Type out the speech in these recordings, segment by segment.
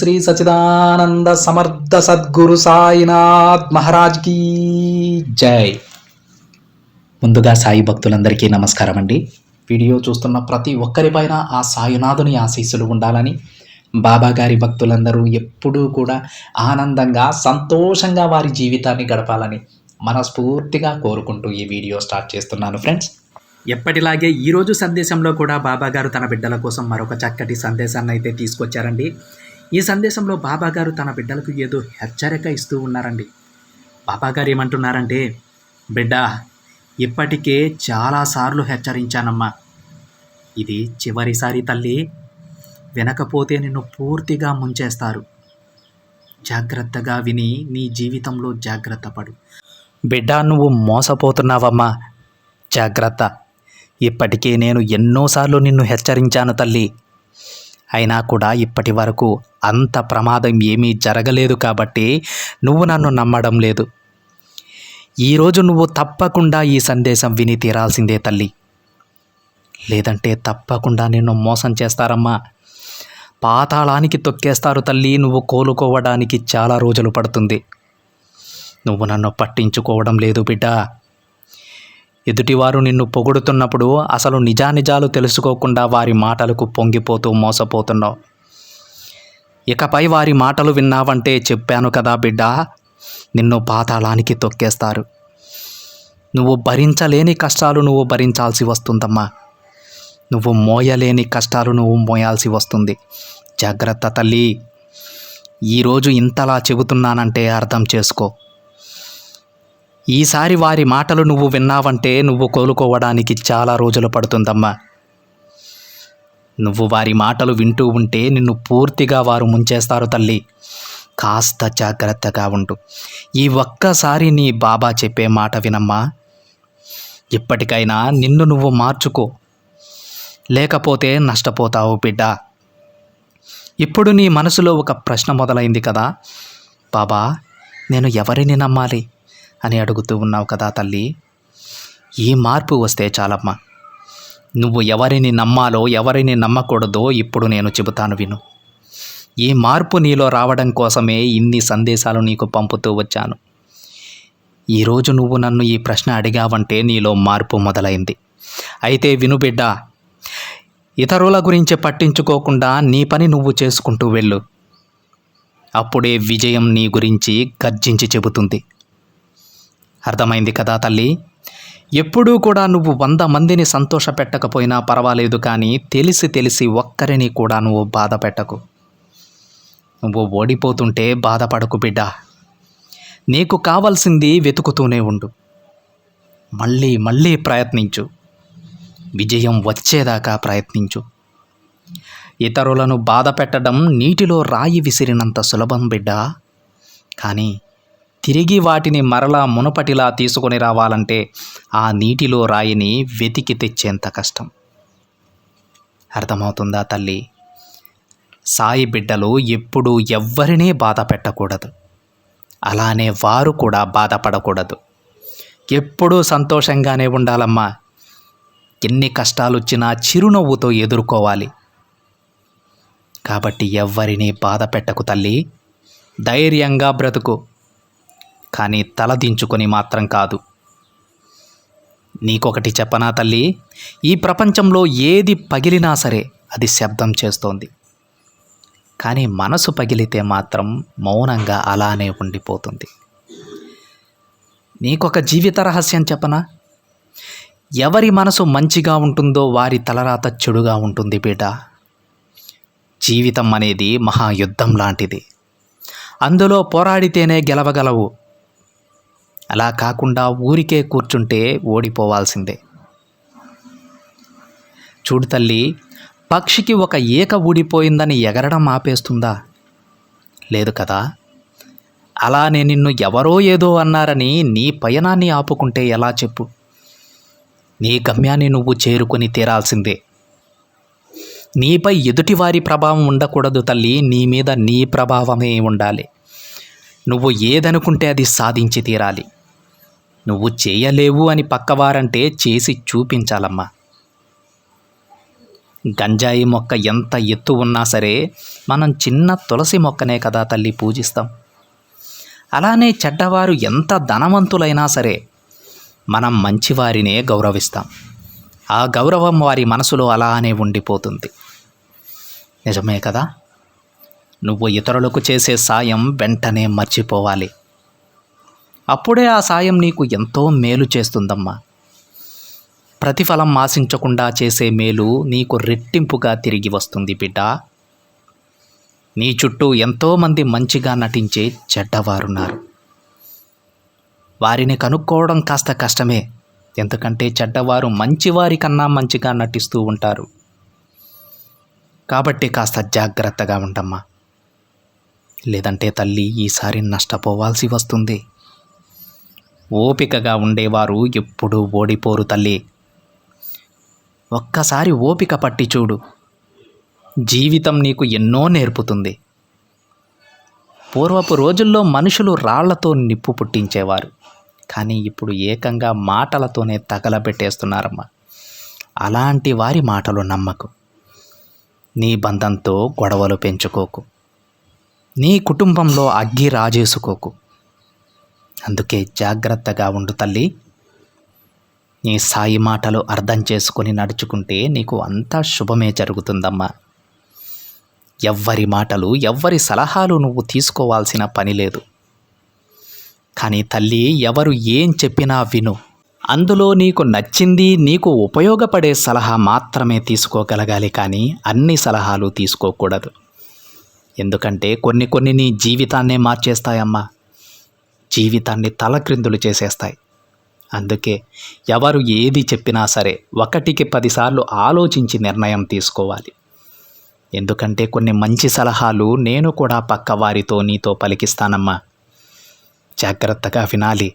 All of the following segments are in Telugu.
శ్రీ సచిదానంద సమర్థ సద్గురు సాయినాథ్ మహారాజ్ కీ జై. ముందుగా సాయి భక్తులందరికీ నమస్కారం అండి. వీడియో చూస్తున్న ప్రతి ఒక్కరిపైన ఆ సాయినాథుని ఆశీస్సులు ఉండాలని బాబాగారి భక్తులందరూ ఎప్పుడూ కూడా ఆనందంగా సంతోషంగా వారి జీవితాన్ని గడపాలని మనస్ఫూర్తిగా కోరుకుంటూ ఈ వీడియో స్టార్ట్ చేస్తున్నాను ఫ్రెండ్స్. ఎప్పటిలాగే ఈరోజు సందేశంలో కూడా బాబాగారు తన బిడ్డల కోసం మరొక చక్కటి సందేశాన్ని అయితే తీసుకొచ్చారండి. ఈ సందేశంలో బాబాగారు తన బిడ్డలకు ఏదో హెచ్చరిక ఇస్తూ ఉన్నారండి. బాబాగారు ఏమంటున్నారంటే బిడ్డ ఇప్పటికే చాలాసార్లు హెచ్చరించానమ్మా. ఇది చివరిసారి తల్లి వినకపోతే నిన్ను పూర్తిగా ముంచేస్తారు. జాగ్రత్తగా విని నీ జీవితంలో జాగ్రత్త పడు. బిడ్డ నువ్వు మోసపోతున్నావమ్మా. జాగ్రత్త. ఇప్పటికే నేను ఎన్నోసార్లు నిన్ను హెచ్చరించాను తల్లి. అయినా కూడా ఇప్పటి వరకు అంత ప్రమాదం ఏమీ జరగలేదు కాబట్టి నువ్వు నన్ను నమ్మడం లేదు. ఈరోజు నువ్వు తప్పకుండా ఈ సందేశం విని తీరాల్సిందే తల్లి. లేదంటే తప్పకుండా నిన్ను మోసం చేస్తారమ్మా. పాతాళానికి తొక్కేస్తారు తల్లి నువ్వు కోలుకోవడానికి చాలా రోజులు పడుతుంది. నువ్వు నన్ను పట్టించుకోవడం లేదు బిడ్డ. ఎదుటివారు నిన్ను పొగుడుతున్నప్పుడు అసలు నిజానిజాలు తెలుసుకోకుండా వారి మాటలకు పొంగిపోతూ మోసపోతున్నావు. ఇకపై వారి మాటలు విన్నావంటే చెప్పాను కదా బిడ్డ నిన్ను పాతాళానికి తొక్కేస్తారు. నువ్వు భరించలేని కష్టాలు నువ్వు భరించాల్సి వస్తుందమ్మా. నువ్వు మోయలేని కష్టాలు నువ్వు మోయాల్సి వస్తుంది. జాగ్రత్త తల్లి. ఈరోజు ఇంతలా చెబుతున్నానంటే అర్థం చేసుకో. ఈసారి వారి మాటలు నువ్వు విన్నావంటే నువ్వు కోలుకోవడానికి చాలా రోజులు పడుతుందమ్మా. నువ్వు వారి మాటలు వింటూ ఉంటే నిన్ను పూర్తిగా వారు ముంచేస్తారు తల్లి. కాస్త జాగ్రత్తగా ఉండు. ఈ ఒక్కసారి నీ బాబా చెప్పే మాట వినమ్మా. ఇప్పటికైనా నిన్ను నువ్వు మార్చుకో. లేకపోతే నష్టపోతావు బిడ్డ. ఇప్పుడు నీ మనసులో ఒక ప్రశ్న మొదలైంది కదా. బాబా నేను ఎవరిని నమ్మాలి? అని అడుగుతూ ఉన్నావు కదా తల్లి. ఈ మార్పు వస్తే చాలమ్మా. నువ్వు ఎవరిని నమ్మాలో ఎవరిని నమ్మకూడదో ఇప్పుడు నేను చెబుతాను విను. ఈ మార్పు నీలో రావడం కోసమే ఇన్ని సందేశాలు నీకు పంపుతూ వచ్చాను. ఈరోజు నువ్వు నన్ను ఈ ప్రశ్న అడిగావంటే నీలో మార్పు మొదలైంది. అయితే విను బిడ్డ ఇతరుల గురించి పట్టించుకోకుండా నీ పని నువ్వు చేసుకుంటూ వెళ్ళు. అప్పుడే విజయం నీ గురించి గర్జించి చెబుతుంది. అర్థమైంది కదా తల్లి? ఎప్పుడూ కూడా నువ్వు వంద మందిని సంతోష పెట్టకపోయినా పర్వాలేదు కానీ తెలిసి తెలిసి ఒక్కరిని కూడా నువ్వు బాధ పెట్టకు నువ్వు ఓడిపోతుంటే బాధపడకు బిడ్డ. నీకు కావాల్సింది వెతుకుతూనే ఉండు. మళ్ళీ మళ్ళీ ప్రయత్నించు. విజయం వచ్చేదాకా ప్రయత్నించు. ఇతరులను బాధ పెట్టడం నీటిలో రాయి విసిరినంత సులభం బిడ్డ. కానీ తిరిగి వాటిని మరలా మునుపటిలా తీసుకొని రావాలంటే ఆ నీటిలో రాయిని వెతికి తెచ్చేంత కష్టం. అర్థమవుతుందా తల్లి? సాయి బిడ్డలు ఎప్పుడూ ఎవ్వరినీ బాధ పెట్టకూడదు. అలానే వారు కూడా బాధపడకూడదు. ఎప్పుడూ సంతోషంగానే ఉండాలమ్మా. ఎన్ని కష్టాలు వచ్చినా చిరునవ్వుతో ఎదుర్కోవాలి. కాబట్టి ఎవ్వరినీ బాధ పెట్టకు తల్లి. ధైర్యంగా బ్రతుకు. కానీ తలదించుకొని మాత్రం కాదు. నీకొకటి చెప్పనా తల్లి? ఈ ప్రపంచంలో ఏది పగిలినా సరే అది శబ్దం చేస్తోంది. కానీ మనసు పగిలితే మాత్రం మౌనంగా అలానే ఉండిపోతుంది. నీకొక జీవిత రహస్యం చెప్పనా? ఎవరి మనసు మంచిగా ఉంటుందో వారి తలరాత చెడుగా ఉంటుంది బిడ్డ. జీవితం అనేది మహాయుద్ధం లాంటిది. అందులో పోరాడితేనే గెలవగలవు. అలా కాకుండా ఊరికే కూర్చుంటే ఓడిపోవాల్సిందే. చూడు తల్లి పక్షికి ఒక ఈక ఊడిపోయిందని ఎగరడం ఆపేస్తుందా? లేదు కదా. అలానే నిన్ను ఎవరో ఏదో అన్నారని నీ పయనాన్ని ఆపుకుంటే ఎలా చెప్పు? నీ గమ్యాన్ని నువ్వు చేరుకొని తీరాల్సిందే. నీపై ఎదుటివారి ప్రభావం ఉండకూడదు తల్లి నీ మీద నీ ప్రభావమే ఉండాలి. నువ్వు ఏదనుకుంటే అది సాధించి తీరాలి. నువ్వు చేయలేవు అని పక్కవారంటే చేసి చూపించాలమ్మా. గంజాయి మొక్క ఎంత ఎత్తు ఉన్నా సరే మనం చిన్న తులసి మొక్కనే కదా తల్లి పూజిస్తాం. అలానే చెడ్డవారు ఎంత ధనవంతులైనా సరే మనం మంచివారినే గౌరవిస్తాం. ఆ గౌరవం వారి మనసులో అలానే ఉండిపోతుంది. నిజమే కదా? నువ్వు ఇతరులకు చేసే సాయం వెంటనే మర్చిపోవాలి. అప్పుడే ఆ సాయం నీకు ఎంతో మేలు చేస్తుందమ్మా. ప్రతిఫలం ఆశించకుండా చేసే మేలు నీకు రెట్టింపుగా తిరిగి వస్తుంది బిడ్డ. నీ చుట్టూ ఎంతోమంది మంచిగా నటించే చెడ్డవారున్నారు. వారిని కనుక్కోవడం కాస్త కష్టమే. ఎందుకంటే చెడ్డవారు మంచివారి కన్నా మంచిగా నటిస్తూ ఉంటారు. కాబట్టి కాస్త జాగ్రత్తగా ఉండమ్మా లేదంటే తల్లి ఈసారి నష్టపోవాల్సి వస్తుంది. ఓపికగా ఉండేవారు ఎప్పుడూ ఓడిపోరు తల్లి. ఒక్కసారి ఓపిక పట్టి చూడు. జీవితం నీకు ఎన్నో నేర్పుతుంది. పూర్వపు రోజుల్లో మనుషులు రాళ్ళతో నిప్పు పుట్టించేవారు. కానీ ఇప్పుడు ఏకంగా మాటలతోనే తగలబెట్టేస్తున్నారమ్మా. అలాంటి వారి మాటలు నమ్మకు. నీ బంధంతో గొడవలు పెంచుకోకు. నీ కుటుంబంలో అగ్గి రాజేసుకోకు. అందుకే జాగ్రత్తగా ఉండు తల్లి. నీ సాయి మాటలు అర్థం చేసుకొని నడుచుకుంటే నీకు అంతా శుభమే జరుగుతుందమ్మా. ఎవ్వరి మాటలు ఎవ్వరి సలహాలు నువ్వు తీసుకోవాల్సిన పని లేదు. కానీ తల్లి ఎవరు ఏం చెప్పినా విను. అందులో నీకు నచ్చింది నీకు ఉపయోగపడే సలహా మాత్రమే తీసుకోగలగాలి కానీ అన్ని సలహాలు తీసుకోకూడదు. ఎందుకంటే కొన్ని కొన్ని నీ జీవితాన్నే మార్చేస్తాయమ్మా. జీవితాన్ని తలక్రిందులు చేసేస్తాయి. అందుకే ఎవరు ఏది చెప్పినా సరే ఒకటికి పదిసార్లు ఆలోచించి నిర్ణయం తీసుకోవాలి. ఎందుకంటే కొన్ని మంచి సలహాలు నేను కూడా పక్క వారితో నీతో పలికిస్తానమ్మా. జాగ్రత్తగా వినాలి.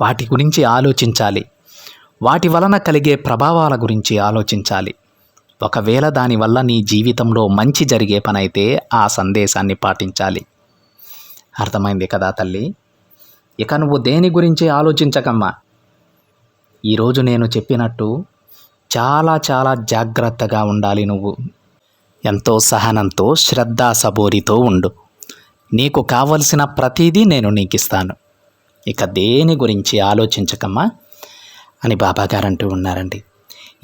వాటి గురించి ఆలోచించాలి. వాటి వలన కలిగే ప్రభావాల గురించి ఆలోచించాలి. ఒకవేళ దానివల్ల నీ జీవితంలో మంచి జరిగే పనైతే ఆ సందేశాన్ని పాటించాలి. అర్థమైంది కదా తల్లి? ఇక నువ్వు దేని గురించి ఆలోచించకమ్మా? ఈరోజు నేను చెప్పినట్టు చాలా చాలా జాగ్రత్తగా ఉండాలి నువ్వు. ఎంతో సహనంతో శ్రద్ధా సబోరితో ఉండు. నీకు కావలసిన ప్రతిదీ నేను నీకు ఇస్తాను ఇక దేని గురించి ఆలోచించకమ్మా? అని బాబాగారు అంటూ ఉన్నారండి.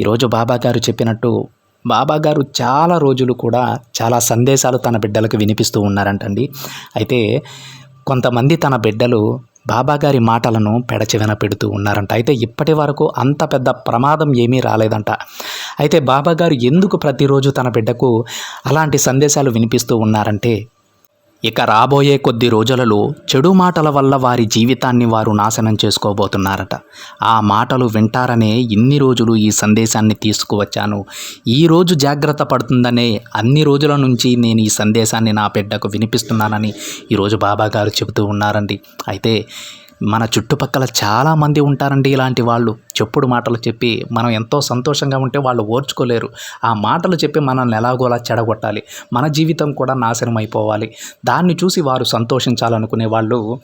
ఈరోజు బాబాగారు చెప్పినట్టు బాబాగారు చాలా రోజులు కూడా చాలా సందేశాలు తన బిడ్డలకు వినిపిస్తూ ఉన్నారంటండి. అయితే కొంతమంది తన బిడ్డలు బాబాగారి మాటలను పెడచెవిన పెడుతూ ఉన్నారంట. అయితే ఇప్పటి వరకు అంత పెద్ద ప్రమాదం ఏమీ రాలేదంట. అయితే బాబాగారు ఎందుకు ప్రతిరోజు తన బిడ్డకు అలాంటి సందేశాలు వినిపిస్తూ ఉన్నారంటే ఇక రాబోయే కొద్ది రోజులలో చెడు మాటల వల్ల వారి జీవితాన్ని వారు నాశనం చేసుకోబోతున్నారట. ఆ మాటలు వింటారనే ఇన్ని రోజులు ఈ సందేశాన్ని తీసుకువచ్చాను. ఈ రోజు జాగ్రత్త పడుతుందనే అన్ని రోజుల నుంచి నేను ఈ సందేశాన్ని నా బిడ్డకు వినిపిస్తున్నానని ఈరోజు బాబా గారు చెబుతూ ఉన్నారండి. అయితే మన చుట్టుపక్కల చాలామంది ఉంటారండి ఇలాంటి వాళ్ళు. చెప్పుడు మాటలు చెప్పి మనం ఎంతో సంతోషంగా ఉంటే వాళ్ళు ఓర్చుకోలేరు. ఆ మాటలు చెప్పి మనల్ని ఎలాగోలా చెడగొట్టాలి. మన జీవితం కూడా నాశనం అయిపోవాలి. దాన్ని చూసి వారు సంతోషించాలనుకునే వాళ్ళు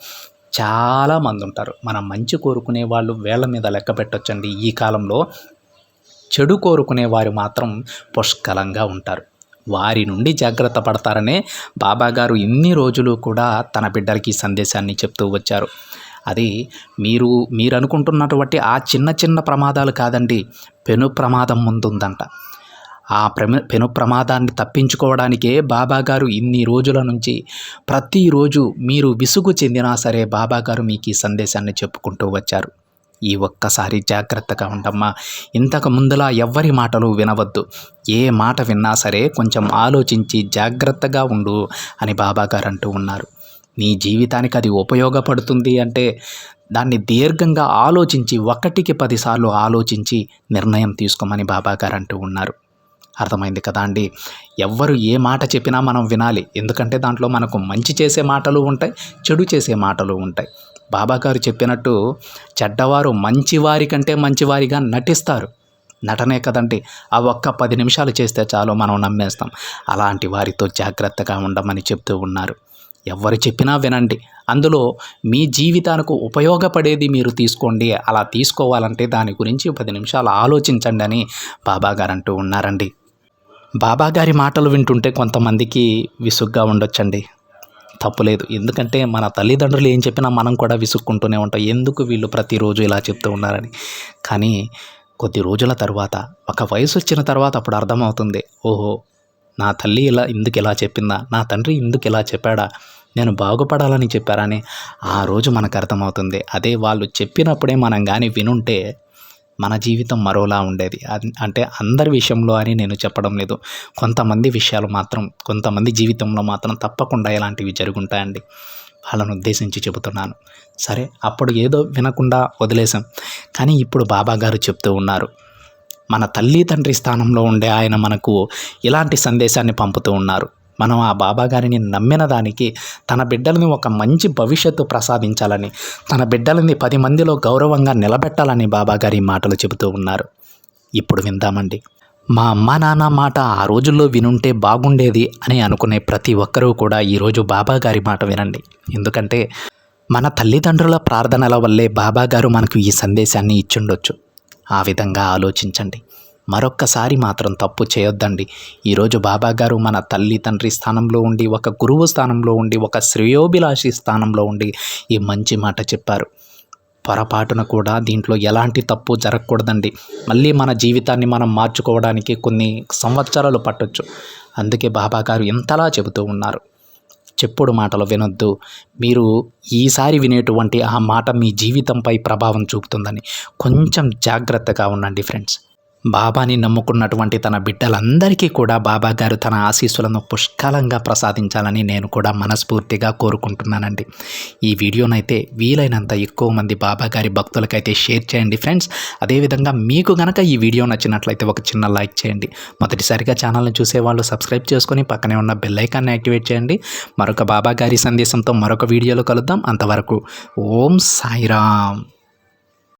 చాలామంది ఉంటారు. మనం మంచి కోరుకునే వాళ్ళు వేళ్ళ మీద లెక్క పెట్టొచ్చండి. ఈ కాలంలో చెడు కోరుకునే వారు మాత్రం పుష్కలంగా ఉంటారు. వారి నుండి జాగ్రత్త పడతారనే బాబాగారు ఇన్ని రోజులు కూడా తన బిడ్డలకి సందేశాన్ని చెప్తూ వచ్చారు. అది మీరు మీరు అనుకుంటున్నటువంటి ఆ చిన్న చిన్న ప్రమాదాలు కాదండి పెను ప్రమాదం ముందుందంట. ఆ ప్రమ పెను ప్రమాదాన్ని తప్పించుకోవడానికే బాబాగారు ఇన్ని రోజుల నుంచి ప్రతిరోజు మీరు విసుగు చెందినా సరే బాబాగారు మీకు ఈ సందేశాన్ని చెప్పుకుంటూ వచ్చారు. ఈ ఒక్కసారి జాగ్రత్తగా ఉండమ్మా. ఇంతకు ముందులా ఎవ్వరి మాటలు వినవద్దు. ఏ మాట విన్నా సరే కొంచెం ఆలోచించి జాగ్రత్తగా ఉండు అని బాబాగారు అంటూ ఉన్నారు. నీ జీవితానికి అది ఉపయోగపడుతుంది అంటే దాన్ని దీర్ఘంగా ఆలోచించి ఒకటికి పదిసార్లు ఆలోచించి నిర్ణయం తీసుకోమని బాబాగారు అంటూ ఉన్నారు. అర్థమైంది కదా అండి? ఎవ్వరు ఏ మాట చెప్పినా మనం వినాలి. ఎందుకంటే దాంట్లో మనకు మంచి చేసే మాటలు ఉంటాయి చెడు చేసే మాటలు ఉంటాయి. బాబాగారు చెప్పినట్టు చెడ్డవారు మంచివారి కంటే మంచివారిగా నటిస్తారు. నటనే కదండి. ఆ ఒక్క పది నిమిషాలు చేస్తే చాలు మనం నమ్మేస్తాం. అలాంటి వారితో జాగ్రత్తగా ఉండమని చెప్తూ ఉన్నారు. ఎవరు చెప్పినా వినండి. అందులో మీ జీవితానికి ఉపయోగపడేది మీరు తీసుకోండి. అలా తీసుకోవాలంటే దాని గురించి పది నిమిషాలు ఆలోచించండి అని బాబాగారు అంటూ ఉన్నారండి. బాబాగారి మాటలు వింటుంటే కొంతమందికి విసుగ్గా ఉండొచ్చండి. తప్పులేదు ఎందుకంటే మన తల్లిదండ్రులు ఏం చెప్పినా మనం కూడా విసుక్కుంటూనే ఉంటాం. ఎందుకు వీళ్ళు ప్రతిరోజు ఇలా చెప్తూ ఉన్నారని? కానీ కొద్ది రోజుల తర్వాత ఒక వయసు వచ్చిన తర్వాత అప్పుడు అర్థమవుతుంది. ఓహో నా తల్లి ఇలా ఇందుకు ఇలా చెప్పిందా? నా తండ్రి ఇందుకు ఇలా చెప్పాడా? నేను బాగుపడాలని చెప్పారని ఆ రోజు మనకు అర్థమవుతుంది. అదే వాళ్ళు చెప్పినప్పుడే మనం కానీ వినుంటే మన జీవితం మరోలా ఉండేది. అంటే అందరి విషయంలో అని నేను చెప్పడం లేదు. కొంతమంది విషయాలు మాత్రం కొంతమంది జీవితంలో మాత్రం తప్పకుండా ఇలాంటివి జరుగుంటాయండి. వాళ్ళను ఉద్దేశించి చెబుతున్నాను. సరే అప్పుడు ఏదో వినకుండా వదిలేసాం కానీ ఇప్పుడు బాబా గారు చెప్తూ ఉన్నారు. మన తల్లి తండ్రి స్థానంలో ఉండే ఆయన మనకు ఇలాంటి సందేశాన్ని పంపుతూ ఉన్నారు. మనం ఆ బాబాగారిని నమ్మిన దానికి తన బిడ్డలని ఒక మంచి భవిష్యత్తు ప్రసాదించాలని తన బిడ్డలని పది మందిలో గౌరవంగా నిలబెట్టాలని బాబాగారి మాటలు చెబుతూ ఉన్నారు. ఇప్పుడు విందామండి. మా అమ్మ నాన్న మాట ఆ రోజుల్లో వినుంటే బాగుండేది అని అనుకునే ప్రతి ఒక్కరూ కూడా ఈరోజు బాబాగారి మాట వినండి. ఎందుకంటే మన తల్లిదండ్రుల ప్రార్థనల వల్లే బాబాగారు మనకు ఈ సందేశాన్ని ఇచ్చుండొచ్చు. ఆ విధంగా ఆలోచించండి. మరొక్కసారి మాత్రం తప్పు చేయొద్దండి. ఈరోజు బాబా గారు మన తల్లి తండ్రి స్థానంలో ఉండి ఒక గురువు స్థానంలో ఉండి ఒక శ్రేయోభిలాషి స్థానంలో ఉండి ఈ మంచి మాట చెప్పారు. పొరపాటున కూడా దీంట్లో ఎలాంటి తప్పు జరగకూడదండి. మళ్ళీ మన జీవితాన్ని మనం మార్చుకోవడానికి కొన్ని సంవత్సరాలు పట్టొచ్చు. అందుకే బాబా గారు ఎంతలా చెబుతూ ఉన్నారు. చెప్పుడు మాటలు వినొద్దు. మీరు ఈసారి వినేటువంటి ఆ మాట మీ జీవితంపై ప్రభావం చూపుతుందని కొంచెం జాగ్రత్తగా ఉండండి ఫ్రెండ్స్. బాబాని నమ్ముకున్నటువంటి తన బిడ్డలందరికీ కూడా బాబా గారు తన ఆశీస్సులను పుష్కలంగా ప్రసాదించాలని నేను కూడా మనస్ఫూర్తిగా కోరుకుంటున్నానండి. ఈ వీడియోనైతే వీలైనంత ఎక్కువ మంది బాబా గారి భక్తులకైతే షేర్ చేయండి ఫ్రెండ్స్. అదేవిధంగా మీకు గనక ఈ వీడియో నచ్చినట్లయితే ఒక చిన్న లైక్ చేయండి. మొదటిసారిగా ఛానల్ని చూసేవాళ్ళు సబ్స్క్రైబ్ చేసుకొని పక్కనే ఉన్న బెల్లైకాన్ని యాక్టివేట్ చేయండి. మరొక బాబా గారి సందేశంతో మరొక వీడియోలో కలుద్దాం. అంతవరకు ఓం సాయిరామ్.